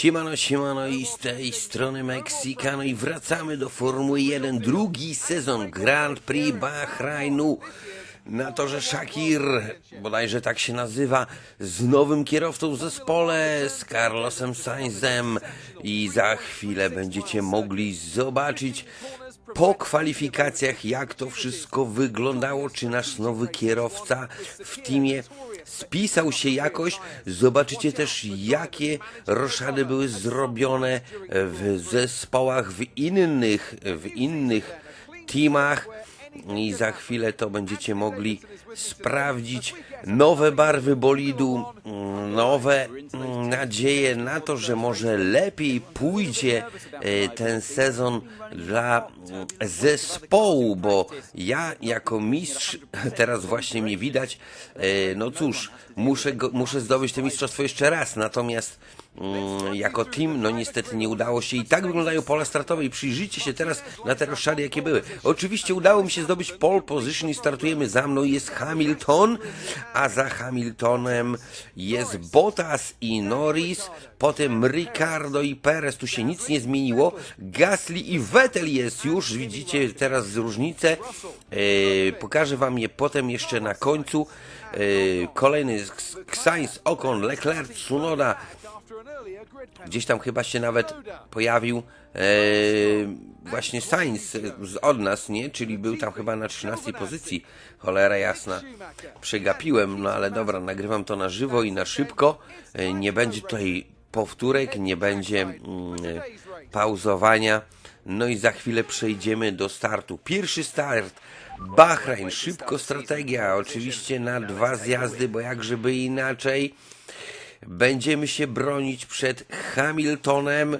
Siemano, siemano i z tej strony Meksykano i wracamy do Formuły 1, drugi sezon Grand Prix Bahrainu na torze Shakir, bodajże tak się nazywa, z nowym kierowcą w zespole, z Carlosem Sainzem. I za chwilę będziecie mogli zobaczyć po kwalifikacjach jak to wszystko wyglądało, czy nasz nowy kierowca w teamie spisał się jakoś. Zobaczycie też, jakie roszady były zrobione w zespołach, w innych, w innych teamach. I za chwilę to będziecie mogli sprawdzić nowe barwy bolidu, mm, nowe nadzieje na to, że może lepiej pójdzie e, ten sezon dla zespołu, bo ja jako mistrz, teraz właśnie mnie widać, e, no cóż, muszę, muszę zdobyć to mistrzostwo jeszcze raz, natomiast jako team, no niestety nie udało się i tak wyglądają pola startowe i przyjrzyjcie się teraz na te roszady, jakie były. Oczywiście udało mi się zdobyć pole position i startujemy za mną. Jest Hamilton, a za Hamiltonem jest Bottas i Norris, potem Ricardo i Perez, tu się nic nie zmieniło, Gasly i Vettel jest już, widzicie teraz różnicę, e, pokażę wam je potem jeszcze na końcu, kolejny jest Sainz, Ocon, Leclerc, Tsunoda, Gdzieś tam chyba się nawet pojawił e, właśnie Sainz od nas, nie? Czyli był tam chyba na 13 pozycji. Cholera jasna. Przegapiłem, no ale dobra, nagrywam to na żywo i na szybko. E, nie będzie tutaj powtórek, nie będzie mm, pauzowania. No i za chwilę przejdziemy do startu. Pierwszy start. Bahrain, szybko strategia. Oczywiście na dwa zjazdy, bo jak żeby inaczej. Będziemy się bronić przed Hamiltonem,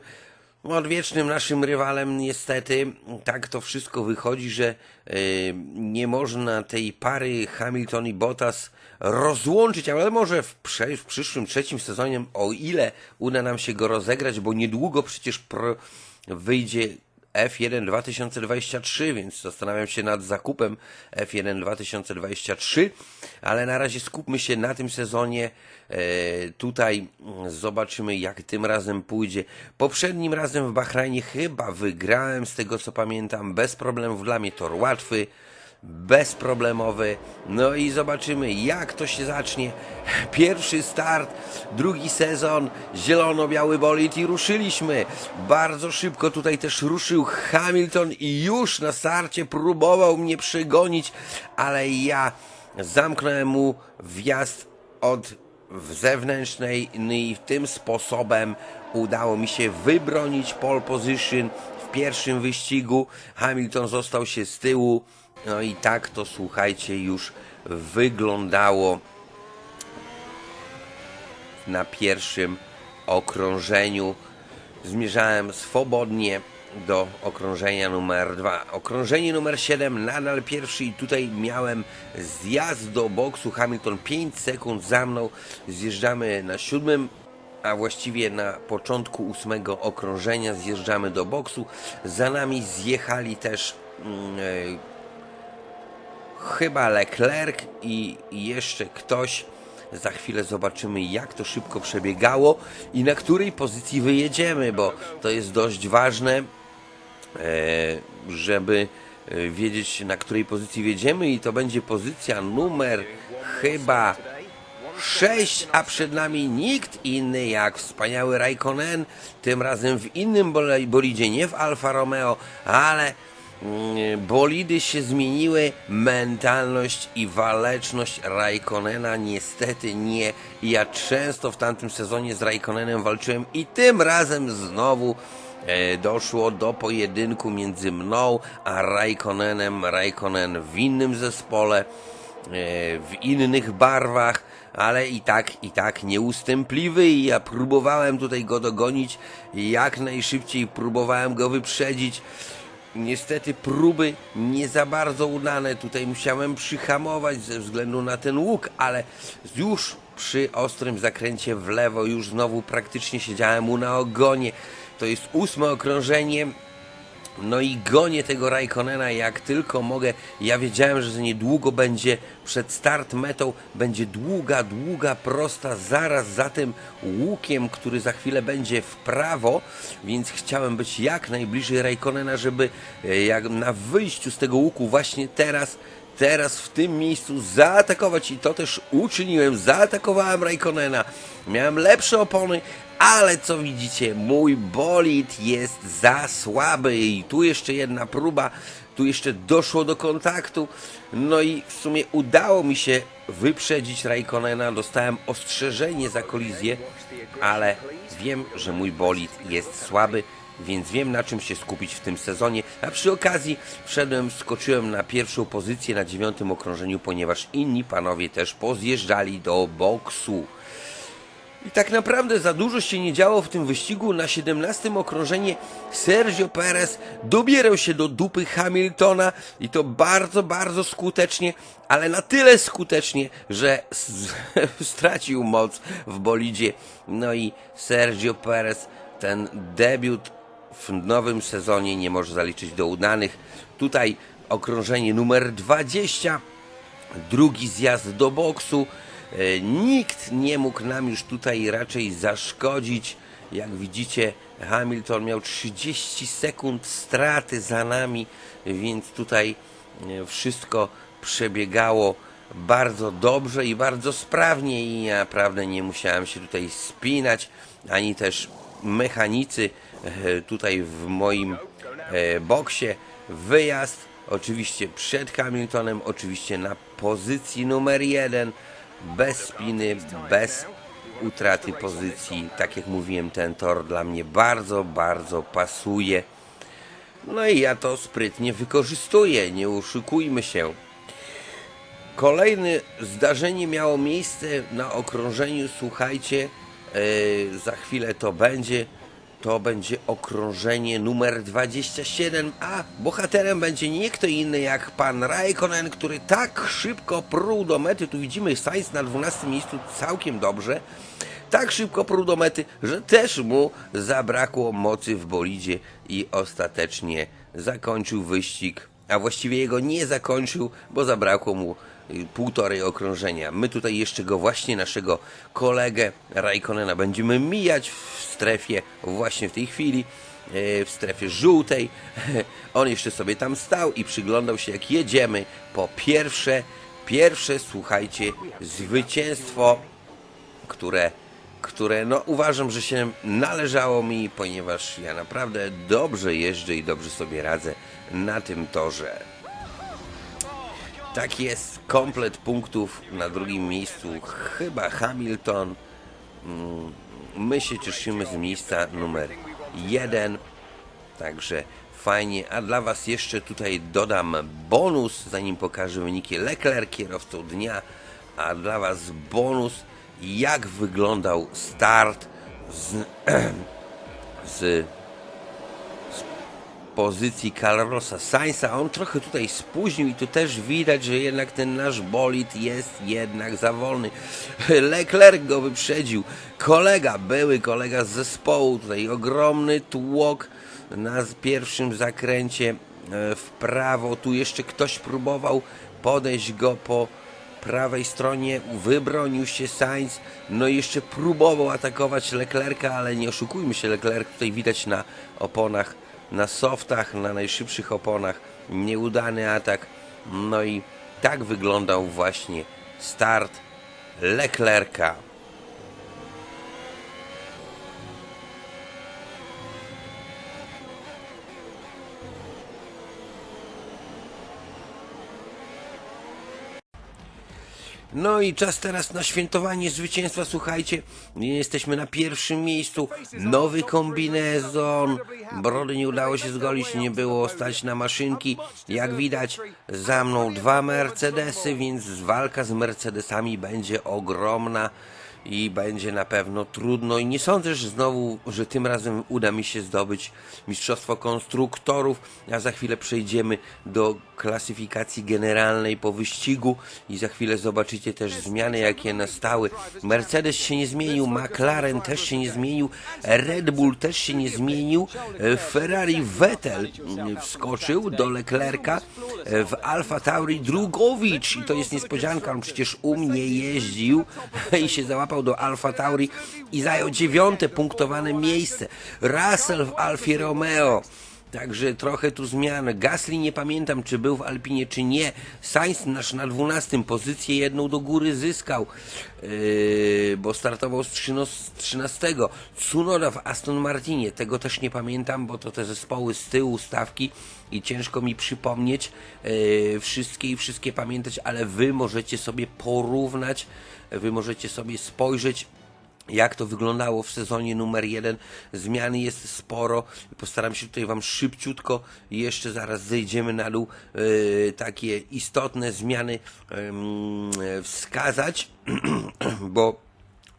odwiecznym naszym rywalem, niestety. Tak to wszystko wychodzi, że e, nie można tej pary Hamilton i Bottas rozłączyć, ale może w, w przyszłym trzecim sezonie, o ile uda nam się go rozegrać, bo niedługo przecież wyjdzie F1 2023, więc zastanawiam się nad zakupem F1 2023, ale na razie skupmy się na tym sezonie. E, tutaj zobaczymy, jak tym razem pójdzie. Poprzednim razem w Bahrajnie chyba wygrałem, z tego co pamiętam, bez problemów. Dla mnie tor łatwy bezproblemowy. No i zobaczymy, jak to się zacznie. Pierwszy start, drugi sezon, zielono-biały bolid i ruszyliśmy. Bardzo szybko tutaj też ruszył Hamilton i już na starcie próbował mnie przegonić, ale ja zamknąłem mu wjazd od zewnętrznej no i tym sposobem udało mi się wybronić pole position w pierwszym wyścigu. Hamilton został się z tyłu. No i tak to słuchajcie już wyglądało na pierwszym okrążeniu. Zmierzałem swobodnie do okrążenia numer 2. Okrążenie numer 7 nadal pierwszy i tutaj miałem zjazd do boksu. Hamilton 5 sekund za mną. Zjeżdżamy na siódmym a właściwie na początku ósmego okrążenia zjeżdżamy do boksu. Za nami zjechali też mm, e, chyba Leclerc i jeszcze ktoś. Za chwilę zobaczymy, jak to szybko przebiegało i na której pozycji wyjedziemy, bo to jest dość ważne, e, żeby e, wiedzieć, na której pozycji wjedziemy i to będzie pozycja numer chyba 6, a przed nami nikt inny jak wspaniały Raikkonen, tym razem w innym bol- bolidzie, nie w Alfa Romeo, ale bolidy się zmieniły, mentalność i waleczność Raikkonena niestety nie. Ja często w tamtym sezonie z Raikkonenem walczyłem i tym razem znowu e, doszło do pojedynku między mną a Raikkonenem. Raikkonen w innym zespole, e, w innych barwach, ale i tak, i tak nieustępliwy i ja próbowałem tutaj go dogonić jak najszybciej, próbowałem go wyprzedzić. Niestety próby nie za bardzo udane. Tutaj musiałem przyhamować ze względu na ten łuk, ale już przy ostrym zakręcie w lewo już znowu praktycznie siedziałem mu na ogonie. To jest ósme okrążenie. No i gonię tego Raikkonena jak tylko mogę. Ja wiedziałem, że niedługo będzie przed start metą, będzie długa, długa, prosta, zaraz za tym łukiem, który za chwilę będzie w prawo, więc chciałem być jak najbliżej Raikkonena, żeby e, jak na wyjściu z tego łuku właśnie teraz teraz w tym miejscu zaatakować i to też uczyniłem. Zaatakowałem Raikkonena. Miałem lepsze opony, ale co widzicie, mój bolid jest za słaby i tu jeszcze jedna próba, tu jeszcze doszło do kontaktu. No i w sumie udało mi się wyprzedzić Raikkonena. Dostałem ostrzeżenie za kolizję, ale wiem, że mój bolid jest słaby więc wiem na czym się skupić w tym sezonie. A przy okazji wszedłem, skoczyłem na pierwszą pozycję na dziewiątym okrążeniu, ponieważ inni panowie też pozjeżdżali do boksu. I tak naprawdę za dużo się nie działo w tym wyścigu. Na 17 okrążenie Sergio Perez dobierał się do dupy Hamiltona i to bardzo, bardzo skutecznie, ale na tyle skutecznie, że stracił moc w bolidzie. No i Sergio Perez ten debiut w nowym sezonie nie może zaliczyć do udanych. Tutaj okrążenie numer 20 drugi zjazd do boksu. E, Nikt nie mógł nam już tutaj raczej zaszkodzić. Jak widzicie, Hamilton miał 30 sekund straty za nami, więc tutaj e, wszystko przebiegało bardzo dobrze i bardzo sprawnie i naprawdę nie musiałem się tutaj spinać, ani też mechanicy tutaj w moim e, boksie. Wyjazd oczywiście przed Hamiltonem, oczywiście na pozycji numer jeden, bez spiny, bez utraty pozycji. Tak jak mówiłem, ten tor dla mnie bardzo, bardzo pasuje. No i ja to sprytnie wykorzystuję, nie oszukujmy się. Kolejne zdarzenie miało miejsce na okrążeniu, słuchajcie, e, za chwilę to będzie. To będzie okrążenie numer 27, a bohaterem będzie nie kto inny jak pan Raikkonen, który tak szybko pruł do mety. Tu widzimy Sainz na 12 miejscu całkiem dobrze. Tak szybko pruł do mety, że też mu zabrakło mocy w bolidzie i ostatecznie zakończył wyścig, a właściwie jego nie zakończył, bo zabrakło mu półtorej okrążenia. My tutaj jeszcze go właśnie, naszego kolegę Raikkonena będziemy mijać w strefie właśnie w tej chwili, e, w strefie żółtej. On jeszcze sobie tam stał i przyglądał się jak jedziemy po pierwsze, pierwsze słuchajcie, zwycięstwo które, które no uważam, że się należało mi, ponieważ ja naprawdę dobrze jeżdżę i dobrze sobie radzę na tym torze. Tak jest, komplet punktów na drugim miejscu chyba Hamilton. Mm, My się cieszymy z miejsca numer jeden, także fajnie. A dla Was jeszcze tutaj dodam bonus, zanim pokażę wyniki Leclerc kierowcą dnia, a dla Was bonus, jak wyglądał start z, z pozycji Carlosa Sainza. On trochę tutaj spóźnił i tu też widać, że jednak ten nasz bolid jest jednak za wolny. Leclerc go wyprzedził. Kolega, były kolega z zespołu, tutaj ogromny tłok na pierwszym zakręcie e, w prawo. Tu jeszcze ktoś próbował podejść go po prawej stronie wybronił się Sainz, no i jeszcze próbował atakować Leclerca, ale nie oszukujmy się, Leclerc tutaj widać na oponach, na softach, na najszybszych oponach, nieudany atak, no i tak wyglądał właśnie start Leclerca. No i czas teraz na świętowanie zwycięstwa. Słuchajcie, jesteśmy na pierwszym miejscu. Nowy kombinezon. Brody nie udało się zgolić, nie było stać na maszynki. Jak widać, za mną dwa Mercedesy, więc walka z Mercedesami będzie ogromna. I będzie na pewno trudno. I nie sądzę, że znowu, że tym razem uda mi się zdobyć Mistrzostwo Konstruktorów, a za chwilę przejdziemy do klasyfikacji generalnej po wyścigu i za chwilę zobaczycie też zmiany, jakie nastały. Mercedes się nie zmienił, McLaren też się nie zmienił, Red Bull też się nie zmienił, Ferrari Vettel wskoczył do Leclerca, w Alfa Tauri Drugowicz i to jest niespodzianka, on przecież u mnie jeździł i się załapał do Alfa Tauri i zajął dziewiąte punktowane miejsce. Russell w Alfie Romeo. Także trochę tu zmian. Gasly nie pamiętam, czy był w Alpinie, czy nie. Sainz nasz na 12 pozycję jedną do góry zyskał, yy, bo startował z 13. Tsunoda w Aston Martinie, tego też nie pamiętam, bo to te zespoły z tyłu stawki i ciężko mi przypomnieć yy, wszystkie i wszystkie pamiętać, ale wy możecie sobie porównać, wy możecie sobie spojrzeć jak to wyglądało w sezonie numer jeden. Zmiany jest sporo. Postaram się tutaj Wam szybciutko, jeszcze zaraz zejdziemy na dół, yy, takie istotne zmiany yy, wskazać, bo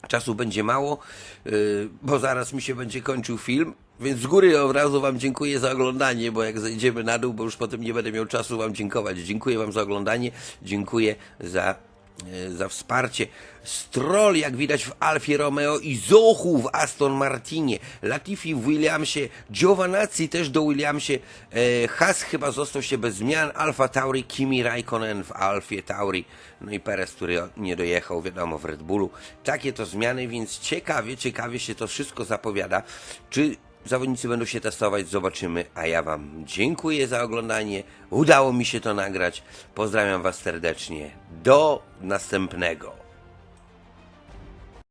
czasu będzie mało, yy, bo zaraz mi się będzie kończył film. Więc z góry od razu Wam dziękuję za oglądanie, bo jak zejdziemy na dół, bo już potem nie będę miał czasu Wam dziękować. Dziękuję Wam za oglądanie, dziękuję za e, za wsparcie. Stroll, jak widać w Alfie Romeo i Zochu w Aston Martinie. Latifi w Williamsie, Giovanazzi też do Williamsie. E, Haas chyba został się bez zmian. Alfa Tauri, Kimi Raikkonen w Alfie Tauri. No i Perez, który nie dojechał, wiadomo, w Red Bullu. Takie to zmiany, więc ciekawie, ciekawie się to wszystko zapowiada. Czy zawodnicy będą się testować, zobaczymy. A ja Wam dziękuję za oglądanie. Udało mi się to nagrać. Pozdrawiam Was serdecznie. Do następnego.